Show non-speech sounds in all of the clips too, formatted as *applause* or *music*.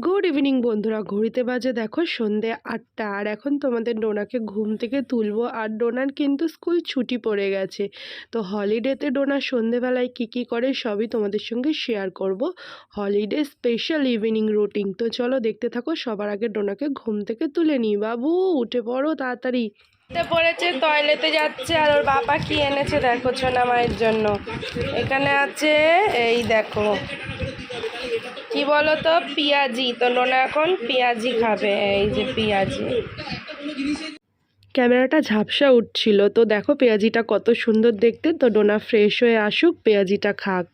Good evening বন্ধুরা। ঘড়িতে বাজে দেখো সন্ধে আটটা। আর এখন তোমাদের ডোনাকে ঘুম থেকে তুলবো। আর ডোনার কিন্তু স্কুল ছুটি পড়ে গেছে। তো হলিডেতে ডোনা সন্ধেবেলায় কী কী করে সবই তোমাদের সঙ্গে শেয়ার করব। হলিডে স্পেশাল ইভিনিং রুটিন তো চলো দেখতে থাকো, সবার আগে ডোনাকে ঘুম থেকে তুলে নিই। বাবু, উঠে পড়ো তাড়াতাড়ি। পড়েছে টয়লেটে যাচ্ছে। আর ওর বাবা কি এনেছে দেখো, ছোনা মায়ের জন্য। এখানে আছে, এই দেখো কি বলো তো পেঁয়াজি। তো লোনা এখন পেঁয়াজি খাবে এই যে পেঁয়াজি। ক্যামেরাটা ঝাপসা উঠছিল। তো দেখো পেঁয়াজিটা কত সুন্দর দেখতে। তো ডোনা ফ্রেশ হয়ে আসুক পেঁয়াজিটা খাক।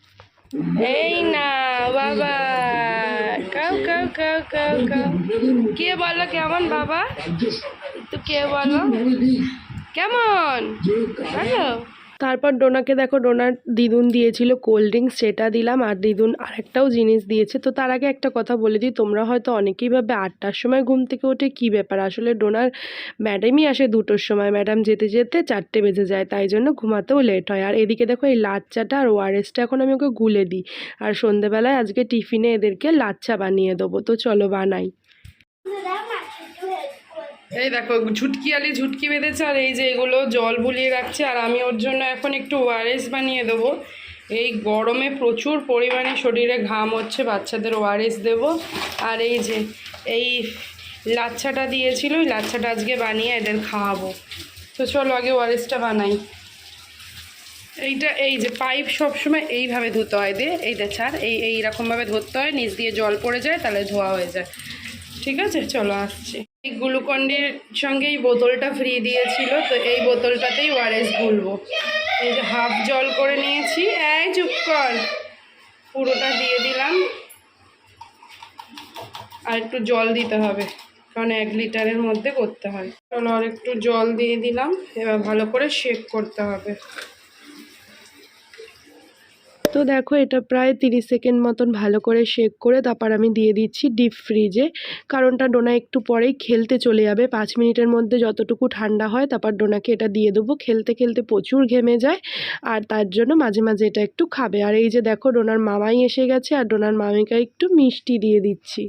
এই না বাবা। কাউ কাউ কাউ কাউ কাউ কে বলো কেমন বাবা? তো কে বলো? কেমন? ভালো? তারপর ডোনাকে দেখো ডোনার দিদুন দিয়েছিল কোল্ড ড্রিঙ্কস সেটা দিলাম, আর দিদুন আরেকটাও জিনিস দিয়েছে। তো তার আগে একটা কথা বলে দিই, তোমরা হয়তো অনেকেই ভাবে আটটার সময় ঘুম থেকে ওঠে, কী ব্যাপার? আসলে ডোনার ম্যাডামই আসে দুটোর সময়, ম্যাডাম যেতে যেতে চারটে বেজে যায়, তাই জন্য ঘুমাতেও লেট হয়। আর এদিকে দেখো, এই লাচ্চাটা আর ওয়ারেসটা এখন আমি ওকে গুলে দিই। আর সন্ধেবেলায় আজকে টিফিনে এদেরকে লাচ্চা বানিয়ে দেবো। তো চলো বানাই। এই দেখো, ঝুটকি আলি ঝুটকি বেঁধেছে আর এই যে এগুলো জল বুলিয়ে রাখছে, আর আমি ওর জন্য এখন একটু ওয়ারেস বানিয়ে দেবো। এই গরমে প্রচুর পরিমাণে শরীরে ঘাম হচ্ছে, বাচ্চাদের ওয়ারেস দেব। আর এই যে, এই লাচ্ছাটা দিয়েছিল, ওই লাচ্ছাটা আজকে বানিয়ে এদের খাওয়াবো। তো চলো আগে ওয়ারেসটা বানাই। এইটা, এই যে পাইপ সবসময় এইভাবে ধুতে হয় দিয়ে এইটা ছাড়, এই এইরকমভাবে ধরতে হয়, নিচ দিয়ে জল পড়ে যায়, তাহলে ধোয়া হয়ে যায়। ঠিক আছে, চলো আসছি। এই গ্লুকন্ডির সঙ্গে এই বোতলটা ফ্রি দিয়েছিল, তো এই বোতলটাতেই ওয়ারেস গুলবো। এই যে হাফ জল করে নিয়েছি, এই চুপ কর। পুরোটা দিয়ে দিলাম। আর একটু জল দিতে হবে, কারণ এক লিটারের মধ্যে করতে হয়। চলো আর একটু জল দিয়ে দিলাম, এবার ভালো করে শেক করতে হবে। তো দেখো, এটা প্রায় তিরিশ সেকেন্ড মতন ভালো করে শেক করে তারপর আমি দিয়ে দিচ্ছি ডিপ ফ্রিজে কারণটা ডোনা একটু পরেই খেলতে চলে যাবে। পাঁচ মিনিটের মধ্যে যতটুকু ঠান্ডা হয় তারপর ডোনাকে এটা দিয়ে দেবো। খেলতে খেলতে প্রচুর ঘেমে যায় আর তার জন্য মাঝে মাঝে এটা একটু খাবে। আর এই যে দেখো, ডোনার মামাই এসে গেছে আর ডোনার মামিকে একটু মিষ্টি দিয়ে দিচ্ছি।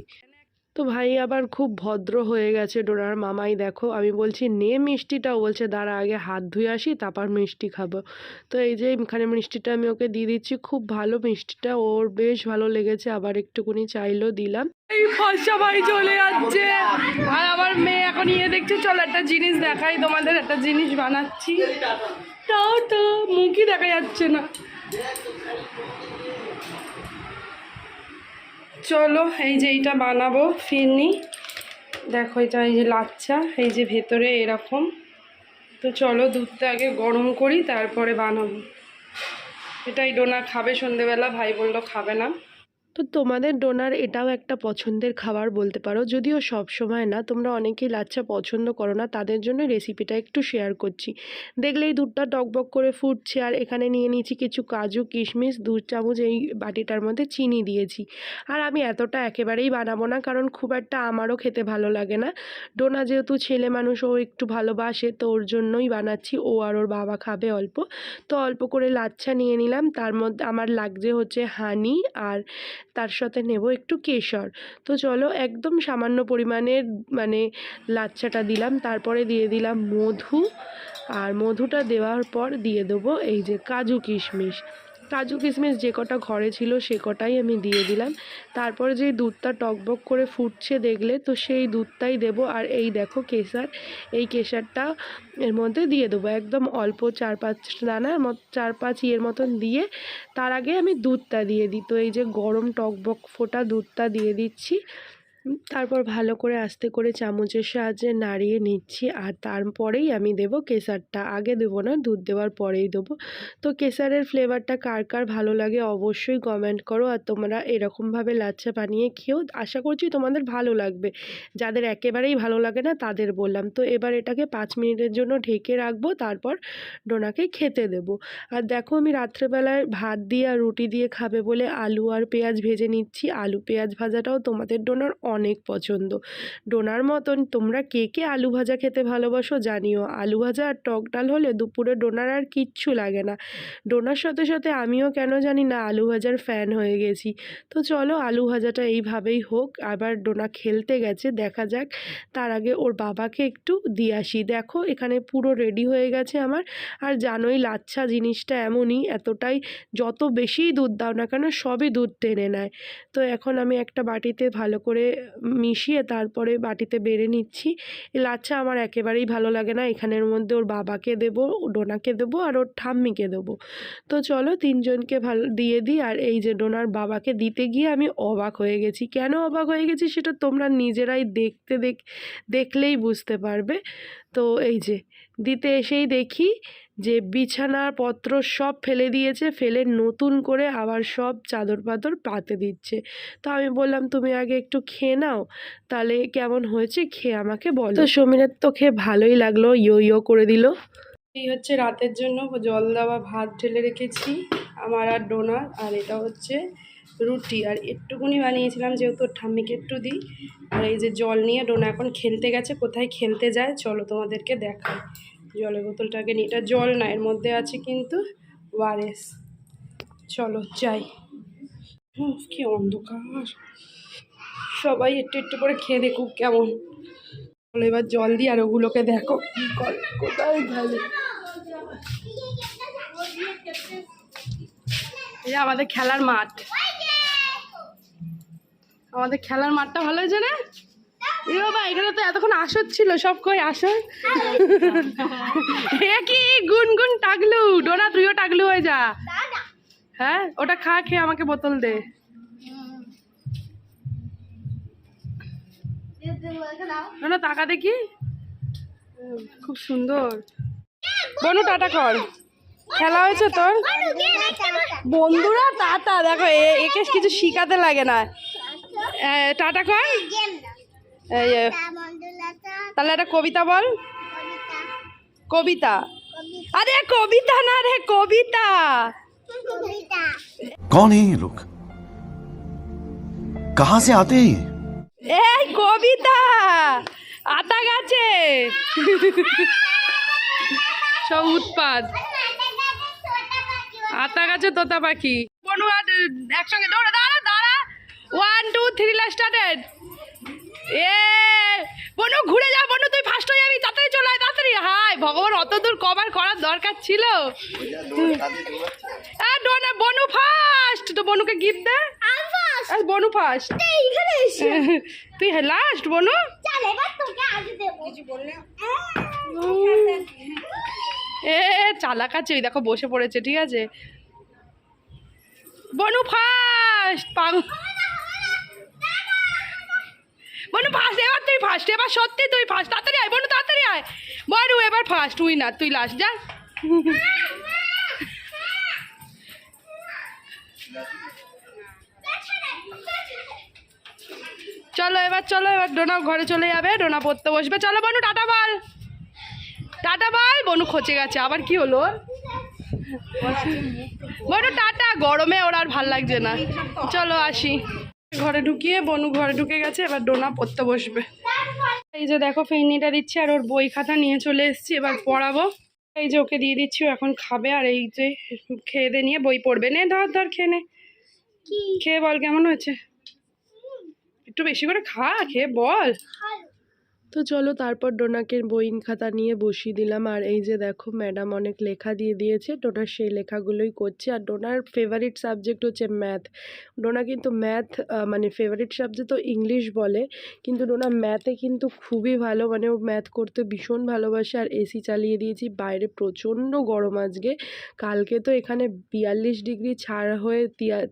তো ভাই আবার খুব ভদ্র হয়ে গেছে ডোনার মামাই, দেখো। আমি বলছি, নে মিষ্টিটা। বলছে, দাঁড়া, আগে হাত ধুয়ে আসি, তারপর মিষ্টি খাব। তো এই যে এখানে মিষ্টিটা আমি ওকে দিয়ে দিচ্ছি, খুব ভালো মিষ্টিটা। ওর বেশ ভালো লেগেছে, আবার একটুকুনি চাইলো দিলাম। এই ফর্সা ভাই চলে যাচ্ছে। আর আমার মেয়ে এখন ইয়ে দেখছে, চল একটা জিনিস দেখাই তোমাদের, একটা জিনিস বানাচ্ছি। তাও তো মুখই দেখা যাচ্ছে না। চলো, এই যে এইটা বানাবো, ফিরনি। দেখো, এটা এই যে লাচ্ছা, এই যে ভেতরে এরকম। তো চলো, দুধটা আগে গরম করি, তারপরে বানাবো। এটাই ডোনা খাবে সন্ধেবেলা, ভাই বলল খাবে না। তো তোমাদের ডোনার এটাও একটা পছন্দের খাবার বলতে পারো। যদিও সব সময় না, তোমরা অনেকেই লাচ্ছা পছন্দ করো না, তাদের জন্য রেসিপিটা একটু শেয়ার করছি। দেখলেই দুধটা টকবক করে ফুটছে, আর এখানে নিয়ে নিয়েছি কিছু কাজু, কিশমিশ দু চামচ এই বাটিটার মধ্যে চিনি দিয়েছি। আর আমি এতটা একেবারেই বানাবো না, কারণ খুব একটা আমারও খেতে ভালো লাগে না। ডোনা যেহেতু ছেলে মানুষ, ও একটু ভালোবাসে, তো ওর জন্যই বানাচ্ছি। ও আর ওর বাবা খাবে অল্প। তো অল্প করে লাচ্ছা নিয়ে নিলাম, তার মধ্যে আমার লাগছে হচ্ছে হানি আর তার সাথে নেব একটু কেশর। তো চলো একদম সামান্য পরিমাণের মানে লাচ্ছাটা দিলাম, তারপরে দিয়ে দিলাম মধু। আর মধুটা দেওয়ার পর দিয়ে দেবো এই যে কাজু কিশমিশ। কাজু কিশমিশ যে কটা ঘরে ছিল সে কটাই আমি দিয়ে দিলাম। তারপরে যে দুধটা টকবক করে ফুটছে দেখলে, তো সেই দুধটাই দেব। আর এই দেখো কেশর, এই কেশরটা এর মধ্যে দিয়ে দেবো। একদম অল্প চার পাঁচ দানার মত, চার পাঁচ ইয়ের মতন দিয়ে তার আগে আমি দুধটা দিয়ে দিই। তো এই যে গরম টকবক ফোটা দুধটা দিয়ে দিচ্ছি। তারপর ভালো করে আস্তে করে চামচের সাহায্যে নাড়িয়ে নিচ্ছি আর তারপরেই আমি দেবো কেশারটা। আগে দেবো না, দুধ দেওয়ার পরেই দেবো। তো কেশারের ফ্লেভারটা কার কার ভালো লাগে অবশ্যই কমেন্ট করো আর তোমরা এরকমভাবে লাচ্ছা বানিয়ে খেয়েও আশা করছি তোমাদের ভালো লাগবে। যাদের একেবারেই ভালো লাগে না তাদের বললাম। তো এবার এটাকে পাঁচ মিনিটের জন্য ঢেকে রাখব, তারপর ডোনাকে খেতে দেবো। আর দেখো আমি রাত্রেবেলায় ভাত দিয়ে আর রুটি দিয়ে খাবে বলে আলু আর পেঁয়াজ ভেজে নিচ্ছি। আলু পেঁয়াজ ভাজাটাও তোমাদের ডোনার অনেক পছন্দ। ডোনার মতন তোমরা কে কে আলু ভাজা খেতে ভালোবাসো জানিও। আলু ভাজা আর টক ডাল হলে দুপুরে ডোনার আর কিচ্ছু লাগে না। ডোনার সাথে সাথে আমিও কেন জানি না আলু ভাজার ফ্যান হয়ে গেছি। তো চলো আলু ভাজাটা এইভাবেই হোক, আবার ডোনা খেলতে গেছে, দেখা যাক। তার আগে ওর বাবাকে একটু দিয়ে আসি। দেখো এখানে পুরো রেডি হয়ে গেছে আমার। আর জানোই লাচ্ছা জিনিসটা এমনই, এতটাই যত বেশি দুধ দাও না কেন সবই দুধ টেনে নেয়। তো এখন আমি একটা বাটিতে ভালো করে মিশিয়ে তারপরে বাটিতে বেড়ে নিচ্ছি। লাচ্ছা আমার একেবারেই ভালো লাগে না। এখানের মধ্যে ওর বাবাকে দেবো ডোনাকে দেবো আর ওর ঠাম্মিকে দেবো। তো চলো তিনজনকে ভালো, দিয়ে দিই আর এই যে ডোনার বাবাকে দিতে গিয়ে আমি অবাক হয়ে গেছি। কেন অবাক হয়ে গেছি সেটা তোমরা নিজেরাই দেখতে দেখ, দেখলেই বুঝতে পারবে। তো এই যে, দিতে এসেই দেখি যে বিছানার পত্র সব ফেলে দিয়েছে ফেলে নতুন করে আবার সব চাদর পাতর পাতে দিচ্ছে। তো আমি বললাম তুমি আগে একটু খেয়ে নাও তাহলে কেমন হয়েছে খেয়ে আমাকে বলো। তো সমীরের তো খেয়ে ভালোই লাগল ইয়ো ইয়ো করে দিল। এই হচ্ছে রাতের জন্য জল দেওয়া ভাত ঢেলে রেখেছি আমার আর ডোনার আর এটা হচ্ছে রুটি। আর একটুকুনি বানিয়েছিলাম যেহেতু ঠাম্মিকে একটু দিই। আর এই যে জল নিয়ে ডোনা এখন খেলতে গেছে কোথায় খেলতে যায় চলো তোমাদেরকে দেখাই। জলের বোতলটাকে নিয়ে, এটা জল না, এর মধ্যে আছে কিন্তু ওয়ারেস। চলো যাই। কি অন্ধকার। সবাই একটু একটু করে খেয়ে দেখুক কেমন। চলো এবার জল দিই, আর ওগুলোকে দেখো কোথায় গেলে এই আমাদের খেলার মাঠ। আমাদের খেলার মাঠটা ভালো হয়েছে না? এ বাবা এখানে তো এতক্ষণ আসর ছিল সব কই আসর? কি গুনগুন ডোনা তুইও হয়ে যা। হ্যাঁ ওটা খা খেয়ে আমাকে বোতল দে। না টাকা দেখি। খুব সুন্দর। বনু টাটা কর। খেলা হয়েছে তোর? বন্ধুরা টাটা। দেখো একে কিছু শিখাতে লাগে না। টাটা কর। তাহলে একটা কবিতা বল কবিতা আরে কবিতা না রে কবিতা कौन है ये लोग कहां से आते हैं ये এই কবিতা আতা গাছে সব উৎপাদ আতা গাছে তোতা পাখি বনু আর একসঙ্গে দৌড়া দাঁড়া দাঁড়া one two three last started এ বনু ঘুরে যা বনু তুই ফার্স্ট হয়ে যাবি তাড়াতাড়ি চলে আয় তাড়াতাড়ি। হাই ভগবান অত দূর কভার করার দরকার ছিল। ডোনা বনু ফার্স্ট তো বনুকে গিফট দে। বনু ফার্স্ট *laughs* তুই লাস্ট বনু। এ চালাক আছে ওই দেখো বসে পড়েছে ঠিক আছে। বনু ফার্স্ট পাগ বনু ফার্স্ট এবার তুই ফার্স্ট এবার সত্যি তুই ফার্স্ট তাড়াতাড়ি আয় বনু তাড়াতাড়ি আয়। বনু এবার ফার্স্ট উই না, তুই লাস্ট যা। চলো এবার চলো এবার, ডোনা ঘরে চলে যাবে, ডোনা পড়তে বসবে। চলো বনু, টাটা বল। টাটা বল, বনু খচে গেছে। আবার কি হলো? বনু, টাটা। গরমে ওর আর ভালো লাগছে না। চলো আসি। ঘরে ঢুকিয়ে বনু ঘরে ঢুকে গেছে এবার ডোনা পড়তে বসবে। এই যে দেখো ফেনিটা দিচ্ছি আর ওর বই খাতা নিয়ে চলে এসছি এবার পড়াবো। এই যে ওকে দিয়ে দিচ্ছি ও এখন খাবে আর এই যে খেয়ে দিয়ে নিয়ে বই পড়বে। নে ধর ধর খেয়ে নে। খেয়ে বল কেমন হয়েছে? একটু বেশি করে খা খেয়ে বল। তো চলো তারপর ডোনাকে বইন খাতা নিয়ে বসিয়ে দিলাম। আর এই যে দেখো, ম্যাডাম অনেক লেখা দিয়ে দিয়েছে ডোনার সেই লেখাগুলোই করছে। আর ডোনার ফেভারিট সাবজেক্ট হচ্ছে ম্যাথ ডোনা কিন্তু ম্যাথ মানে ফেভারিট সাবজেক্ট তো ইংলিশ বলে, কিন্তু ডোনা ম্যাথে কিন্তু খুবই ভালো মানে ও ম্যাথ করতে ভীষণ ভালোবাসে। আর এসি চালিয়ে দিয়েছি, বাইরে প্রচণ্ড গরম আজকে। কালকে তো এখানে বিয়াল্লিশ ডিগ্রি ছাড় হয়ে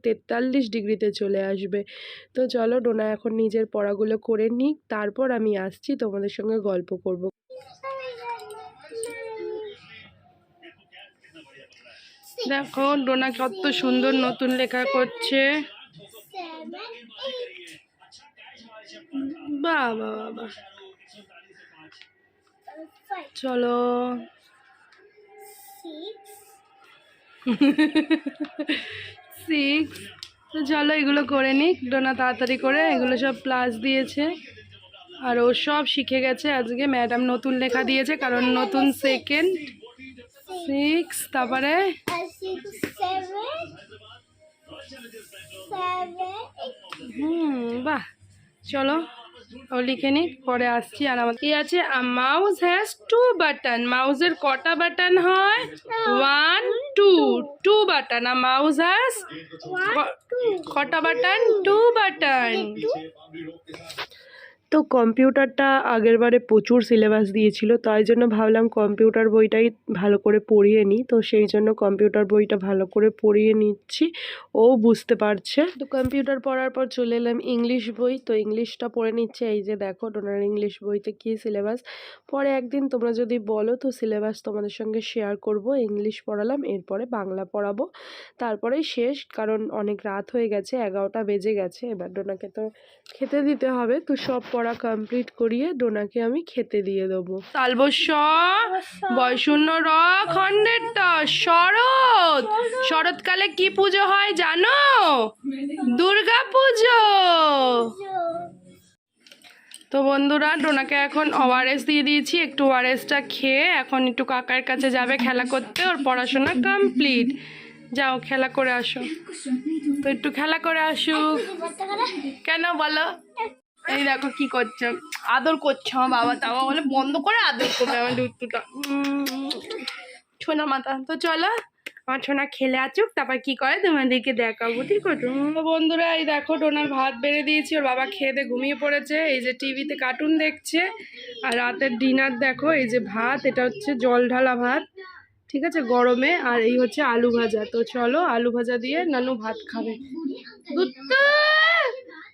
তেতাল্লিশ ডিগ্রিতে চলে আসবে। তো চলো ডোনা এখন নিজের পড়াগুলো করে নিক, তারপর আমি আসছি তোমাদের সঙ্গে গল্প করব। দেখো ডোনা কত সুন্দর নতুন লেখা করছে। বাহ, বাহ চলো। সিক্স তো চলো এগুলো করে নিক। ডোনা তাড়াতাড়ি করে এগুলো সব প্লাস দিয়েছে। আর ও সব শিখে গেছে। আজকে ম্যাডাম নতুন লেখা দিয়েছে কারণ নতুন সেকেন্ড সিক্স তারপরে হুম বাহ। চলো ও লিখে নিক পরে আসছি আর আমার কি আছে মাউস হ্যাজ টু বাটন মাউসের কটা বাটন হয়? ওয়ান টু টু বাটন আর মাউস হ্যাজ কটা বাটন টু বাটন তো কম্পিউটারটা আগেরবারে প্রচুর সিলেবাস দিয়েছিল, তাই জন্য ভাবলাম কম্পিউটার বইটাই ভালো করে পড়িয়ে নিই। তো সেই জন্য কম্পিউটার বইটা ভালো করে পড়িয়ে নিচ্ছি। ও বুঝতে পারছে। তো কম্পিউটার পড়ার পর চলে এলাম ইংলিশ বই। তো ইংলিশটা পড়ে নিচ্ছে। এই যে দেখো ডোনার ইংলিশ বইতে কী সিলেবাস পরে একদিন তোমরা যদি বলো, তো সিলেবাস তোমাদের সঙ্গে শেয়ার করব। ইংলিশ পড়ালাম, এরপরে বাংলা পড়াবো। তারপরেই শেষ, কারণ অনেক রাত হয়ে গেছে, এগারোটা বেজে গেছে। এবার ডোনাকে তো খেতে দিতে হবে। তো সব পড়া কমপ্লিট করিয়ে ডোনাকে আমি খেতে দিয়ে দেবো। তালবস্য বয়শূন্য র খণ্ডের শরৎ। শরৎকালে কি পুজো হয় জানো? দুর্গা পুজো। তো বন্ধুরা ডোনাকে এখন ওআরএস দিয়ে দিয়েছি একটু ওআরএসটা খেয়ে এখন একটু কাকার কাছে যাবে খেলা করতে ওর পড়াশোনা কমপ্লিট যাও খেলা করে আসো। তো একটু খেলা করে আসুক। কেন বলো? এই দেখো কি করছে। আদর করছে আমার বাবা তাও বলে, বন্ধ করে আদর করবে আমার দুধটা ছোনা মাথা। তো চলো, আমার ছোনা খেলে আচুক তারপর কি করে তোমাদেরকে দেখাবো, ঠিক আছে? বন্ধুরা, এই দেখো, টোনার ভাত বেড়ে দিয়েছি, ওর বাবা খেয়ে দিয়ে ঘুমিয়ে পড়েছে। এই যে টিভিতে কার্টুন দেখছে, আর রাতের ডিনার দেখো, এই যে ভাত, এটা হচ্ছে জল ঢালা ভাত, ঠিক আছে, গরমে, আর এই হচ্ছে আলু ভাজা। তো চলো, আলু ভাজা দিয়ে নানু ভাত খাবে। দুধ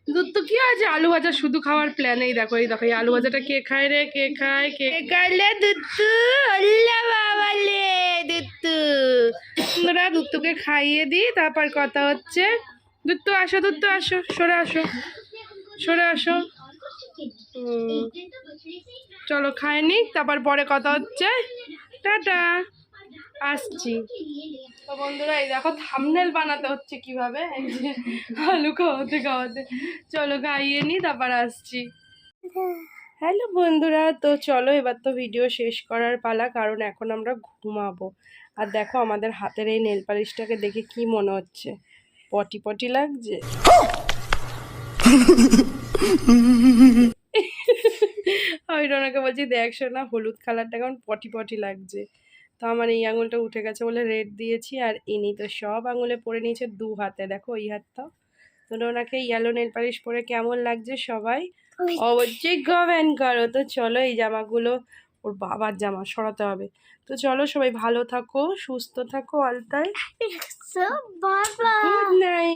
দুধ তো কি আছে আলু ভাজা শুধু খাওয়ার প্ল্যান এই দেখো এই দেখো এই আলু ভাজাটা কে খায় রে? কে খায়? কে খাইলে দুত্তু আল্লাহ বাবা লে দুত্তু বন্ধুরা দুত্তুকে খাইয়ে দিই তারপর কথা হচ্ছে দুত্তু আসো দুত্তু আসো সরে আসো সরে আসো। চলো খায় নি তারপর পরে কথা হচ্ছে। টাটা আসছি। তো বন্ধুরা এই দেখো থামনেল বানাতে হচ্ছে কীভাবে? এই যে আলু খাওয়াতে খাওয়াতে। চলো খাইয়ে নি তারপর আসছি। হ্যালো বন্ধুরা তো চলো এবার তো ভিডিও শেষ করার পালা কারণ এখন আমরা ঘুমাবো। আর দেখো আমাদের হাতের এই নেল পালিশটাকে দেখে কি মনে হচ্ছে? পটি পটি লাগছে? *laughs* আমি ওনাকে বলছি দেখ শোনা হলুদ কালারটা কেমন পটি পটি লাগছে। তো আমার এই আঙুলটা উঠে গেছে বলে রেড দিয়েছি আর ইনি তো সব আঙুলে পরে নিয়েছে দু হাতে। দেখো এই হাতটাও তো ওনাকে ইয়েলো নেল পালিশ পরে কেমন লাগছে সবাই অবশ্যই গভেন করো। তো চলো এই জামাগুলো ওর বাবার জামা সরাতে হবে। তো চলো সবাই ভালো থাকো সুস্থ থাকো আলতায়. Good night